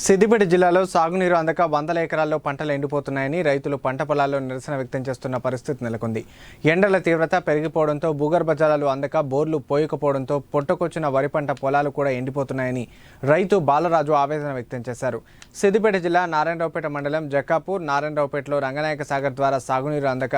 సిద్దిపేట జిల్లాలో సాగునీరు అందక వందల ఎకరాల్లో పంటలు ఎండిపోతున్నాయని రైతులు పంట పొలాల్లో నిరసన వ్యక్తం చేస్తున్న పరిస్థితి నెలకొంది. ఎండల తీవ్రత పెరిగిపోవడంతో భూగర్భ జలాలు అందక బోర్లు పోయకపోవడంతో పొట్టకొచ్చిన వరి పంట పొలాలు కూడా ఎండిపోతున్నాయని రైతు బాలరాజు ఆవేదన వ్యక్తం చేశారు. సిద్దిపేట జిల్లా నారాయణరావుపేట మండలం జక్కాపూర్ నారాయణరావుపేటలో రంగనాయక సాగర్ ద్వారా సాగునీరు అందక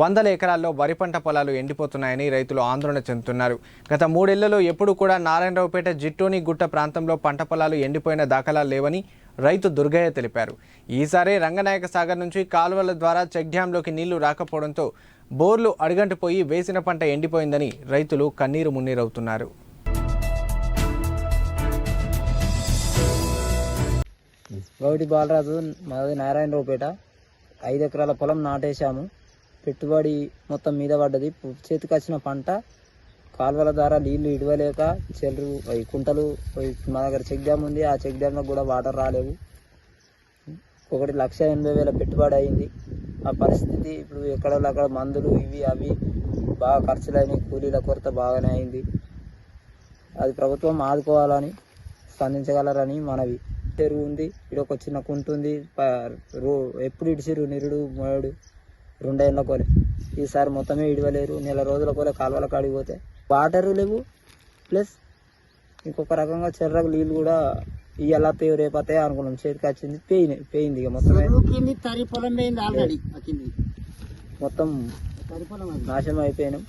వందల ఎకరాల్లో వరి పంట పొలాలు ఎండిపోతున్నాయని రైతులు ఆందోళన చెందుతున్నారు. గత మూడేళ్ళలో ఎప్పుడు కూడా నారాయణరావుపేట జిట్టోని గుట్ట ప్రాంతంలో పంట పొలాలు ఎండిపోయిన దాఖలాలు లేవని రైతు దుర్గయ్య తెలిపారు. ఈసారి రంగనాయక సాగర్ నుంచి కాలువల ద్వారా చెక్ డ్యాంలోకి నీళ్ళు రాకపోవడంతో బోర్లు అడుగంటిపోయి వేసిన పంట ఎండిపోయిందని రైతులు కన్నీరు మున్నీరవుతున్నారు. గౌడి బాలరాజు మాది నారాయణరావుపేట. ఐదు ఎకరాల పొలం నాటేశాము. పెట్టుబడి మొత్తం మీద పడ్డది. చేతికొచ్చిన చేతికి వచ్చిన పంట కాలువల ద్వారా నీళ్ళు ఇడవలేక చెల్లు కుంటలు మా దగ్గర చెక్ డ్యామ్ ఉంది. ఆ చెక్ డ్యామ్లో కూడా వాటర్ రాలేవు. ఒకటి లక్ష ఎనభై వేల పెట్టుబడి అయింది. ఆ పరిస్థితి ఇప్పుడు ఎక్కడ అక్కడ మందులు ఇవి అవి బాగా ఖర్చులైనవి కూలీల కొరత బాగానే అయింది. అది ప్రభుత్వం ఆదుకోవాలని స్పందించగలరని మనవి. చెరువు ఉంది ఇక్కడ ఒక చిన్న కుంట ఉంది. రో ఎప్పుడు ఇడిచిరు నిరుడు మోడు రెండేళ్ళ కోలే. ఈసారి మొత్తమే ఇడవలేరు. నెల రోజుల కోలే కాలువల కాడికి పోతే. వాటరు లేవు. ప్లస్ ఇంకొక రకంగా చెర్రకు నీళ్ళు కూడా ఇయ్యాల తేవు రేపతే అనుకున్నాం. చేతికి వచ్చింది పోయినాయి పోయింది ఇక తరి పొలం ఆల్రెడీ. మొత్తం అది. నాశనం అయిపోయినాం.